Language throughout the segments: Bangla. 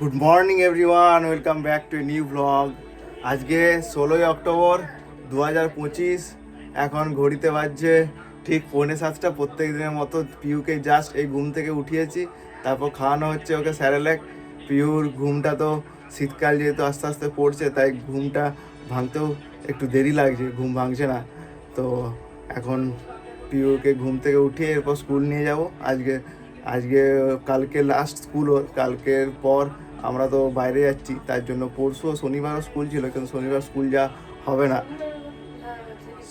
Good morning everyone welcome back to new blog আজকে ষোলোই অক্টোবর দু হাজার পঁচিশ। এখন ঘড়িতে বাজছে ঠিক পৌনে সাতটা। প্রত্যেক দিনের মতো পিউকে জাস্ট এই ঘুম থেকে উঠিয়েছি। তারপর খাওয়ানো হচ্ছে ওকে স্যারেলেক। পিউর ঘুমটা তো শীতকাল যেহেতু আস্তে আস্তে পড়ছে, তাই ঘুমটা ভাঙতেও একটু দেরি লাগছে, ঘুম ভাঙছে না। তো এখন পিউকে ঘুম থেকে উঠিয়ে এরপর স্কুল নিয়ে যাব। আজকে আজকে, কালকে লাস্ট স্কুল কালকের পর আমরা তো বাইরে যাচ্ছি, তার জন্য পরশুও শনিবারও স্কুল ছিল, কিন্তু শনিবার স্কুল যা হবে না।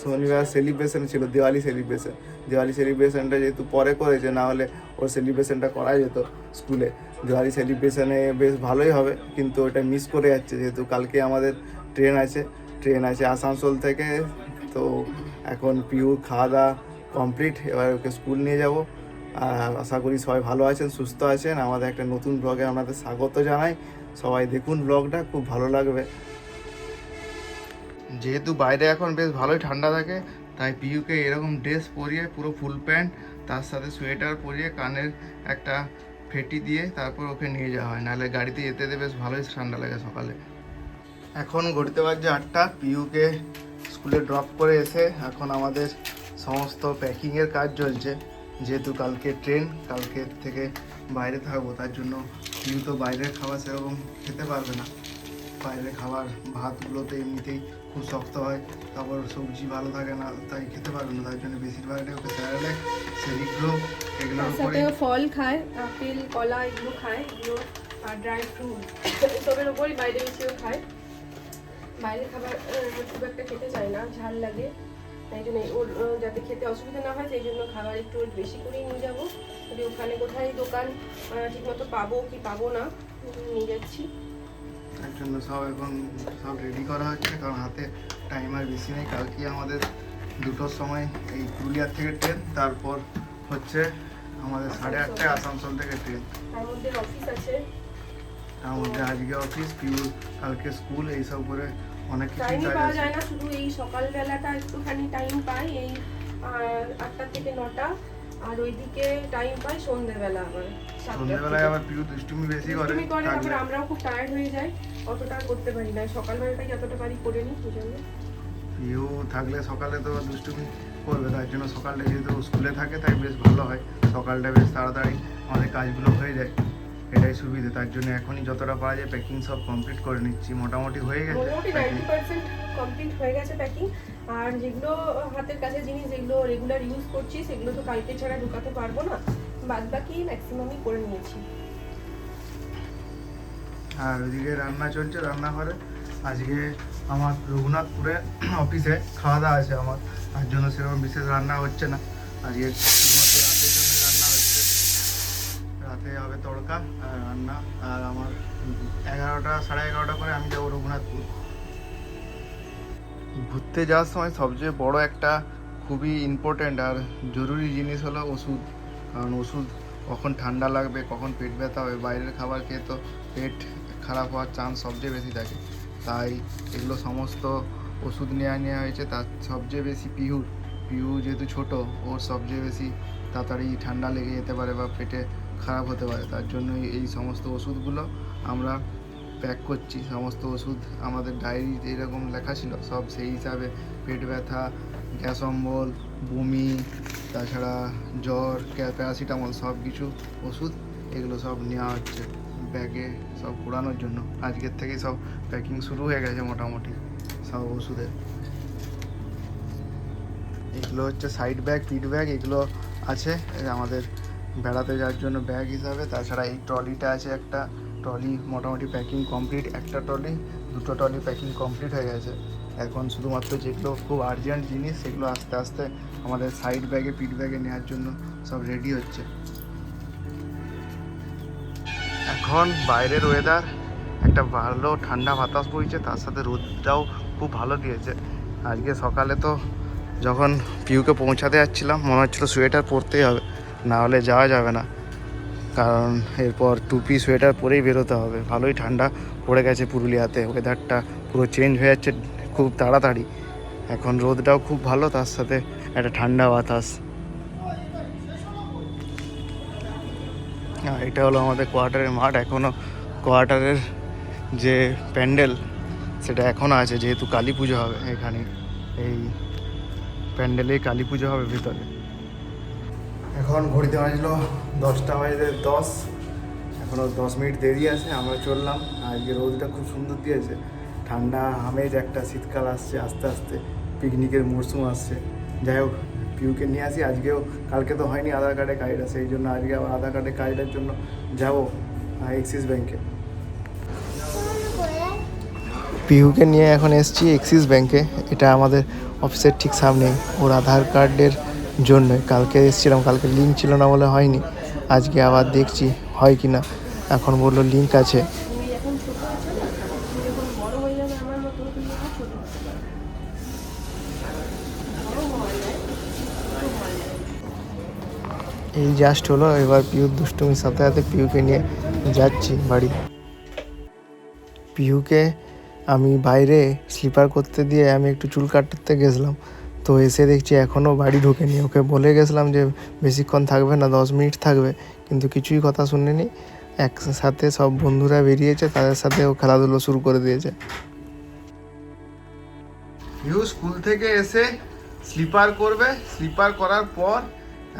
শনিবার সেলিব্রেশন ছিল, দিওয়ালি সেলিব্রেশন দিওয়ালি সেলিব্রেশনটা যেহেতু পরে করেছে, না হলে ওর সেলিব্রেশনটা করা যেত স্কুলে দিওয়ালি সেলিব্রেশনে বেশ ভালোই হবে, কিন্তু ওটা মিস করে যাচ্ছে, যেহেতু কালকে আমাদের ট্রেন আছে। ট্রেন আছে আসানসোল থেকে, তো এখন পিউ খাওয়া দাওয়া কমপ্লিট এবার ওকে স্কুল নিয়ে যাব। আশা করি সবাই ভালো আছেন, সুস্থ আছেন। আমাদের একটা নতুন ব্লগে আপনাদের স্বাগত জানাই। সবাই দেখুন ব্লগটা খুব ভালো লাগবে। যেহেতু বাইরে এখন বেশ ভালোই ঠান্ডা থাকে, তাই পিউকে এরকম ড্রেস পরিয়ে, পুরো ফুল প্যান্ট তার সাথে সোয়েটার পরিয়ে, কানের একটা ফেটি দিয়ে তারপর ওকে নিয়ে যাওয়া হয়। নাহলে গাড়িতে যেতে যেতে বেশ ভালোই ঠান্ডা লাগে সকালে। এখন ঘড়িতে বাজছে আটটা পিউকে স্কুলে ড্রপ করে এসে এখন আমাদের সমস্ত প্যাকিংয়ের কাজ চলছে। যেহেতু কালকে ট্রেন কালকে থেকে বাইরে থাকব তার জন্য পিউ তো বাইরের খাবার সেরকম খেতে পারবে না। বাইরের খাবার ভাতগুলোতে এমনিতেই খুব শক্ত হয় তারপর সবজি ভালো থাকে না তাই খেতে পারবে না তার জন্য বেশিরভাগটাই ওকে সেরিগ্রো এগুলোর তার উপরে ফল খায় আপেল কলা এগুলো খায় এগুলো আর ড্রাই ফ্রুট এসবের উপরই বাইরে বেশিও খায়। বাইরের খাবার খুব একটা খেতে চায় না ঝাল লাগে। তাই জন্য ওর যাতে খেতে অসুবিধা না হয় সেই জন্য খাবার একটু বেশি করেই নিয়ে যাব। যদি ওখানে কোথায় দোকান ঠিকমতো পাবো কি পাবো না নিয়ে যাচ্ছি। তার জন্য সব এখন সব রেডি করা হচ্ছে কারণ হাতে টাইম আর বেশি নেই। কালকে আমাদের দুটোর সময় এই পুরুলিয়ার থেকে ট্রেন তারপর হচ্ছে আমাদের সাড়ে আটটায় আসানসোল। থেকে ট্রেন তার মধ্যে অফিস আছে। তার মধ্যে আজকে অফিস পিউ কালকে স্কুল এইসব করে অনেক টাইমই পাওয়া যায় না শুধু এই সকালবেলাটা একটুখানি টাইম পাই এই আটটা থেকে নটা আর ওইদিকে টাইম পাই সন্ধ্যেবেলা আবার সন্ধ্যেবেলায় আবার পিউ দুষ্টুমি বেশি করে দুষ্টুমি করে তারপর আমরাও খুব টায়ার্ড হয়ে যাই অতটা করতে পারি না সকালবেলাটাই যতটা পারি করে নিই জন্য পিউ থাকলে সকালে তো দুষ্টুমি করবে তার জন্য সকালটা যেহেতু স্কুলে থাকে তাই বেশ ভালো হয়। সকালটা বেশ তাড়াতাড়ি আমাদের কাজগুলো হয়ে যায়। এটাই সুবিধে তার জন্য এখনই যতটা পারা যায় প্যাকিং সব কমপ্লিট করে নিচ্ছি মোটামুটি হয়ে গেছে। মোটামুটি packing। নাইনটি পার্সেন্ট কমপ্লিট হয়ে গেছে প্যাকিং আর যেগুলো হাতের কাছে জিনিস যেগুলো রেগুলার ইউজ করছি সেগুলো তো কালকে ছাড়া ঢুকাতে পারব না। বাদ বাকি ম্যাক্সিমামই করে নিয়েছি। আর ওইদিকে রান্না চলছে রান্নাঘরে। আজকে আমার রঘুনাথপুরে অফিসে খাওয়া দাওয়া আছে আমার তার জন্য সেরকম বিশেষ রান্না হচ্ছে না। আজকে শুধুমাত্র রাতের জন্য রান্না হচ্ছে রাতে হবে তড়কা, আর রান্না, আর আমার এগারোটা, সাড়ে এগারোটা করে আমি যাব রঘুনাথপুর। ঘুরতে যাওয়ার সময় সবচেয়ে বড় একটা খুবই ইম্পর্ট্যান্ট আর জরুরি জিনিস হলো ওষুধ। কারণ ওষুধ কখন ঠান্ডা লাগবে, কখন পেট ব্যথা হবে, বাইরের খাবার খেয়ে তো পেট খারাপ হওয়ার চান্স সবচেয়ে বেশি থাকে। তাই এগুলো সমস্ত ওষুধ নেওয়া নেওয়া হয়েছে, তার সবচেয়ে বেশি পিহু। পিহু যেহেতু ছোট, ওর সবচেয়ে বেশি তাড়াতাড়ি ঠান্ডা লেগে যেতে পারে বা পেটে খারাপ হতে পারে। তার জন্যই এই সমস্ত ওষুধগুলো আমরা প্যাক করছি। সমস্ত ওষুধ আমাদের ডায়েরি যেরকম লেখা ছিল, সব সেই হিসাবে পেট ব্যথা, গ্যাস অম্বল, বমি, তাছাড়া জ্বর প্যারাসিটামল সব কিছু ওষুধ এগুলো সব নেওয়া হচ্ছে ব্যাগে সব ঘোরানোর জন্য। আজকের থেকেই সব প্যাকিং শুরু হয়ে গেছে মোটামুটি সব ওষুধের। এগুলো হচ্ছে সাইড ব্যাগ পিট ব্যাগ এগুলো আছে, আমাদের বেড়াতে যাওয়ার জন্য ব্যাগ হিসাবে। তাছাড়া এই ট্রলিটা আছে একটা। ট্রলি মোটামুটি প্যাকিং কমপ্লিট একটা ট্রলি, দুটো ট্রলি প্যাকিং কমপ্লিট হয়ে গেছে। এখন শুধুমাত্র যেগুলো খুব আর্জেন্ট জিনিস, সেগুলো আস্তে আস্তে আমাদের সাইড ব্যাগে পিট ব্যাগে নেওয়ার জন্য সব রেডি হচ্ছে। এখন বাইরের ওয়েদার একটা ভালো ঠান্ডা বাতাস বইছে, তার সাথে রোদটাও খুব ভালো দিয়েছে। আজকে সকালে তো যখন পিউকে পৌঁছাতে যাচ্ছিলাম, মনে হচ্ছিল সোয়েটার পরতেই হবে। না হলে যাওয়া যাবে না। কারণ এরপর টুপি সোয়েটার পরেই বেরোতে হবে। ভালোই ঠান্ডা পড়ে গেছে পুরুলিয়াতে। ওয়েদারটা পুরো চেঞ্জ হয়ে যাচ্ছে খুব তাড়াতাড়ি। এখন রোদটাও খুব ভালো, তার সাথে একটা ঠান্ডা বাতাস। এটা হলো আমাদের কোয়ার্টারের মাঠ। এখনও কোয়ার্টারের যে প্যান্ডেল, সেটা এখনও আছে, যেহেতু কালী পুজো হবে এখানে। এই প্যান্ডেলেই কালী পুজো হবে ভিতরে। এখন ঘড়িতে বাজলো দশটা বাজে দশ। এখনও দশ মিনিট দেরি আছে, আমরা চললাম। আজকে রোদটা খুব সুন্দর দিয়েছে। ঠান্ডা, আমেজ একটা, শীতকাল আসছে আস্তে আস্তে। পিকনিকের মরশুম আসছে। যাই হোক, পিউকে নিয়ে আসি। আজকেও, কালকে তো হয়নি আধার কার্ডে কাজটা, সেই জন্য আজকে আবার আধার কার্ডে কাজটার জন্য যাব এক্সিস ব্যাংকে। পিহুকে নিয়ে এখন এসছি এক্সিস ব্যাংকে। এটা আমাদের অফিসের ঠিক সামনে ওর আধার কার্ডের জন্য কালকে এসেছিলাম, কালকে লিঙ্ক ছিল না বলে হয়নি। আজকে আবার দেখছি, হয় কি না এখন বলল লিঙ্ক আছে। এই জাস্ট হলো, এবার পিউর দুষ্টুমির সাথে সাথে পিউকে নিয়ে যাচ্ছি বাড়ি। পিউকে আমি বাইরে স্লিপার করতে দিয়ে আমি একটু চুল কাটতে গেছিলাম। তো এসে দেখছি এখনও বাড়ি ঢোকেনি। ওকে বলে গেছিলাম যে বেশিক্ষণ থাকবে না, দশ মিনিট থাকবে, কিন্তু কিছুই কথা শুনেনি। একসাথে সব বন্ধুরা বেরিয়েছে, তাদের সাথে ও খেলাধুলো শুরু করে দিয়েছে। পিউ স্কুল থেকে এসে স্লিপার করবে। স্লিপার করার পর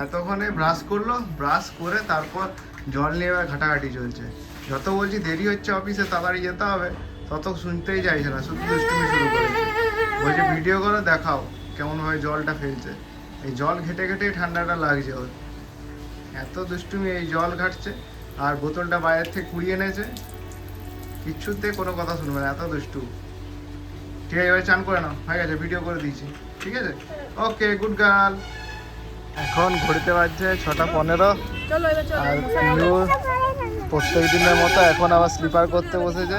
এতক্ষণে ব্রাশ করল, ব্রাশ করে তারপর জল নিয়ে এবার ঘাটাঘাটি চলছে। যত বলছি দেরি হচ্ছে অফিসে, তাড়াতাড়ি যেতে হবে, তত শুনতেই চাইছে না শুধু শুরু করেছে। বলছে, ভিডিও করো, দেখাও। কেমনভাবে জলটা ফেলছে। এই জল ঘেটে ঘেটেই ঠান্ডাটা লাগছে ওর। এত দুষ্টুমি এই জল ঘাটছে আর বোতলটা বাইরের থেকে কুড়িয়ে এনেছে। কিচ্ছুতে কোনো কথা শুনবে না এত দুষ্টু। ঠিক আছে এবার চান করে নাও। হয়ে গেছে ভিডিও করে দিয়েছি। ঠিক আছে? ওকে গুড গার্ল এখন ঘড়িতে বাজছে ছটা পনেরো। আর প্রত্যেক দিনের মতো এখন আবার স্লিপার করতে বসেছে।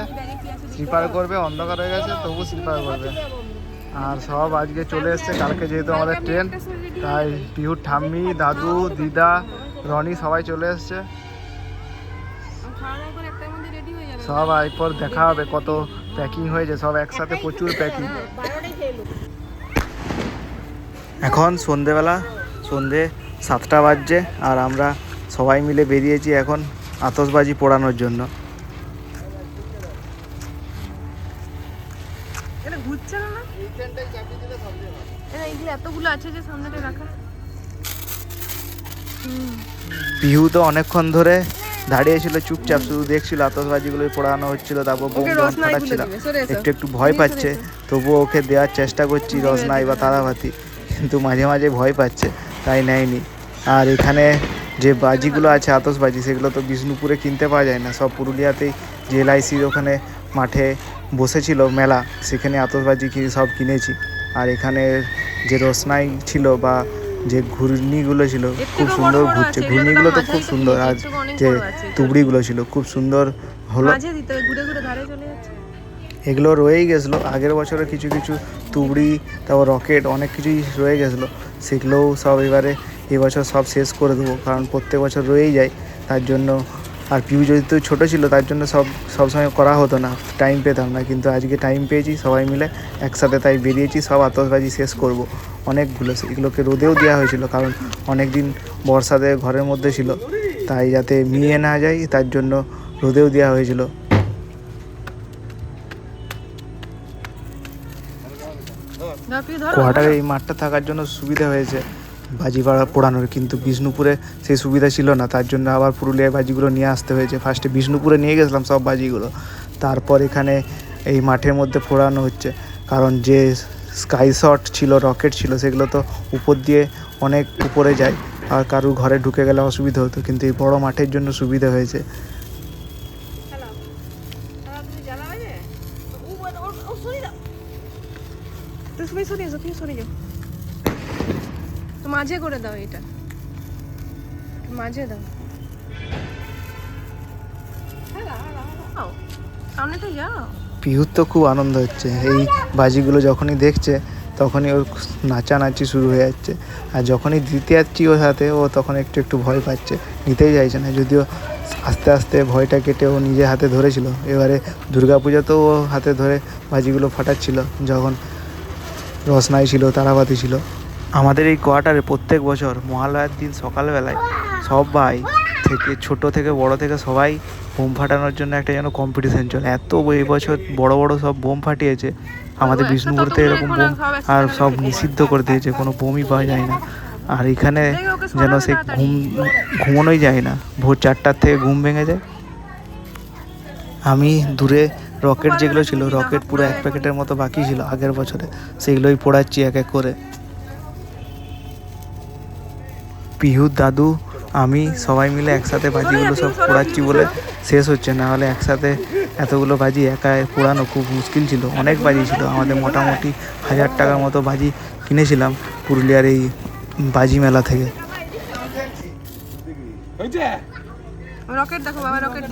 স্লিপার করবে অন্ধকার হয়ে গেছে তবু স্লিপার করবে। আর সব আজকে চলে এসছে। কালকে যেহেতু আমাদের ট্রেন, তাই পিহুর ঠাম্মি, দাদু, দিদা, রনি সবাই চলে এসছে। সব এরপর দেখা হবে, কত প্যাকিং হয়েছে, সব একসাথে প্রচুর প্যাকিং এখন সন্ধেবেলা, সন্ধে সাতটা বাজছে, আর আমরা সবাই মিলে বেরিয়েছি এখন আতসবাজি পোড়ানোর জন্য এটা ঘুরছে না না এটা এতগুলো আছে যে সামনেটা রাখা। পিহু তো অনেকক্ষণ ধরে দাঁড়িয়েছিল চুপচাপ শুধু দেখছিল আতসবাজিগুলো পোড়ানো হচ্ছিল তারপর বোম যখন ফাটাচ্ছিল। একটু একটু ভয় পাচ্ছে তবুও ওকে দেওয়ার চেষ্টা করছি রসনাই বা তারাবাতি কিন্তু মাঝে মাঝে ভয় পাচ্ছে তাই নেয়নি। আর এখানে যে বাজিগুলো আছে আতসবাজি সেগুলো তো বিষ্ণুপুরে কিনতে পাওয়া যায় না। সব পুরুলিয়াতেই যে এলআইসির ওখানে মাঠে বসেছিল মেলা সেখানে আতসবাজি কি সব কিনেছি। আর এখানে যে রসনাই ছিল বা যে ঘূর্ণিগুলো ছিল খুব সুন্দর ঘুরছে। ঘূর্ণিগুলো তো খুব সুন্দর। আর যে তুবড়িগুলো ছিল খুব সুন্দর হলো। এগুলো রয়েই গেছিল। আগের বছরে কিছু কিছু তুবড়ি তারপর রকেট অনেক কিছুই রয়ে গেছিল। সেগুলোও সব এবারে এবছর সব শেষ করে দেবো কারণ প্রত্যেক বছর রয়েই যায়। তার জন্য আর পিউ যেহেতু ছোটো ছিল তার জন্য সব সবসময় করা হতো না। টাইম পেতাম না কিন্তু আজকে টাইম পেয়েছি সবাই মিলে একসাথে তাই বেরিয়েছি সব আতসবাজি শেষ করব। অনেকগুলো এগুলোকে রোদেও দেওয়া হয়েছিল কারণ অনেক দিন বর্ষাতে ঘরের মধ্যে ছিল। তাই যাতে মিলিয়ে না যায় তার জন্য রোদেও দেওয়া হয়েছিল। কোয়ার্টারে এই মাঠটা থাকার জন্য সুবিধা হয়েছে। বাজি বাড়া পোড়ানোর, কিন্তু বিষ্ণুপুরে সেই সুবিধা ছিল না। তার জন্য আবার পুরুলিয়ায় বাজিগুলো নিয়ে আসতে হয়েছে। ফার্স্টে বিষ্ণুপুরে নিয়ে গেছিলাম সব বাজিগুলো তারপর এখানে এই মাঠের মধ্যে ফোড়ানো হচ্ছে। কারণ যে স্কাই শট ছিল রকেট ছিল, সেগুলো তো উপর দিয়ে অনেক উপরে যায়। আর কারুর ঘরে ঢুকে গেলে অসুবিধা হতো। কিন্তু এই বড় মাঠের জন্য সুবিধা হয়েছে। মাঝে করে দাও এটা। মাঝে দাও। যাও, সামনে তো পিহুর তো খুব আনন্দ হচ্ছে। এই বাজিগুলো যখনই দেখছে তখনই ওর নাচানাচি শুরু হয়ে যাচ্ছে। আর যখনই দিতে যাচ্ছি ওর হাতে ও তখন একটু একটু ভয় পাচ্ছে। নিতেই চাইছে না। যদিও আস্তে আস্তে ভয়টা কেটে ও নিজে হাতে ধরেছিল। এবারে দুর্গাপূজাতেও ও হাতে ধরে বাজিগুলো ফাটাচ্ছিল। যখন রসনাই ছিল তারাবাতি ছিল। আমাদের এই কোয়ার্টারে প্রত্যেক বছর মহালয়ার দিন সকালবেলায় সবাই থেকে ছোট থেকে বড় থেকে সবাই বোম ফাটানোর জন্য একটা যেন কম্পিটিশন চলে। এত এই বছর বড় বড় সব বোম ফাটিয়েছে। আমাদের বিষ্ণুপুরতে এরকম বোম আর সব নিষিদ্ধ করে দিয়েছে কোনো বোমই পাওয়া যায় না। আর এখানে যেন সে ঘুম ঘুমানোই যায় না। ভোর চারটার থেকে ঘুম ভেঙে যায়। আমি দূরে রকেট যেগুলো ছিল রকেট পুরো এক প্যাকেটের মতো বাকি ছিল আগের বছরে। সেগুলোই পোড়াচ্ছি এক এক করে। পিহুর দাদু আমি সবাই মিলে একসাথে বাজিগুলো সব পোড়াচ্ছি বলে শেষ হচ্ছে। না হলে একসাথে এতগুলো বাজি একা পোড়ানো খুব মুশকিল ছিল। অনেক বাজি ছিল। আমাদের মোটামুটি হাজার টাকার মতো বাজি কিনেছিলাম পুরুলিয়ার এই বাজি মেলা থেকে। রকেট দেখো বাবা রকেট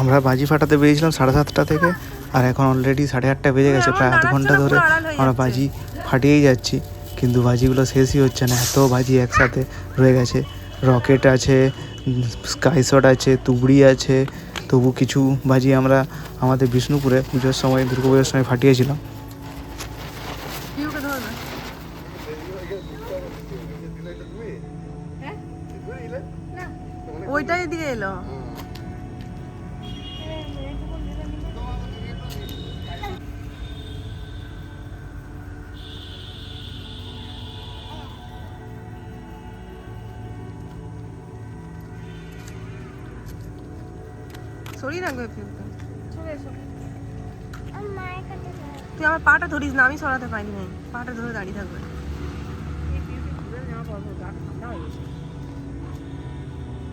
আমরা বাজি ফাটাতে বেরিয়েছিলাম সাড়ে সাতটা থেকে আর এখন অলরেডি সাড়ে আটটা বেজে গেছে প্রায় আধ ঘণ্টা ধরে আমরা বাজি ফাটিয়েই যাচ্ছি। কিন্তু ভাজিগুলো শেষই হচ্ছে না। এত বাজি একসাথে রয়ে গেছে। রকেট আছে স্কাই শট আছে তুবড়ি আছে। তবু কিছু ভাজি আমরা আমাদের বিষ্ণুপুরে পুজোর সময় দুর্গা পুজোর সময় ফাটিয়েছিলাম। ওইটাই দিয়ে এলো। সরিয়ে রাখবে ফেলতে তুই আমার পাটা ধরিস না আমি সরাতে পারি নাই। পাটা ধরে দাঁড়িয়ে থাকবে।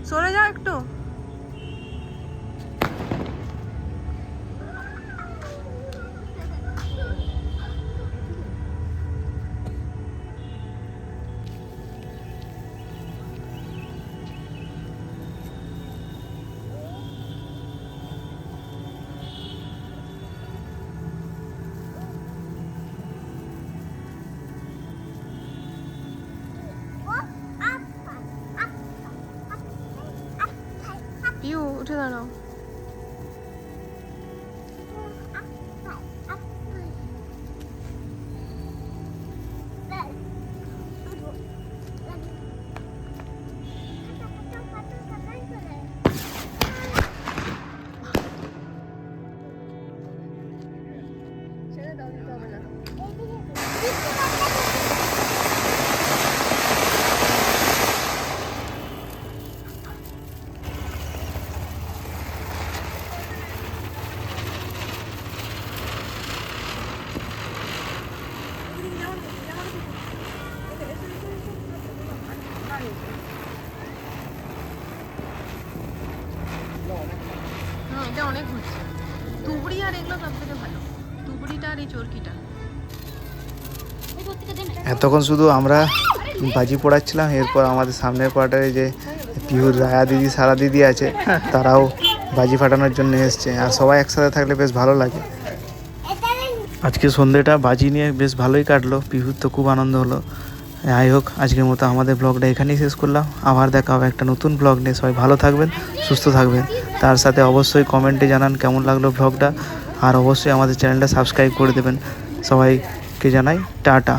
সরে যাও একটু। পিউ উঠে দাঁড়াও হুম এটা অনেক ঘুরছে। তুবড়ি আর এগুলো সব থেকে ভালো। তুবড়িটা আর এই এতক্ষণ শুধু আমরা বাজি পোড়াচ্ছিলাম, এরপর আমাদের সামনের কোয়ার্টারে যে পিহুর রায়া দিদি, সারা দিদি আছে, তারাও বাজি ফাটানোর জন্য এসছে। আর সবাই একসাথে থাকলে বেশ ভালো লাগে। আজকে সন্ধ্যেটা বাজি নিয়ে বেশ ভালোই কাটলো। পিহুর তো খুব আনন্দ হলো। যাই হোক, আজকের মতো আমাদের ব্লগটা এখানেই শেষ করলাম। আবার দেখা হবে একটা নতুন ব্লগ নিয়ে। সবাই ভালো থাকবেন, সুস্থ থাকবেন। তার সাথে অবশ্যই কমেন্টে জানান কেমন লাগল ব্লগটা। আর অবশ্যই আমাদের চ্যানেলটা সাবস্ক্রাইব করে দেবেন। সবাইকে জানাই টাটা।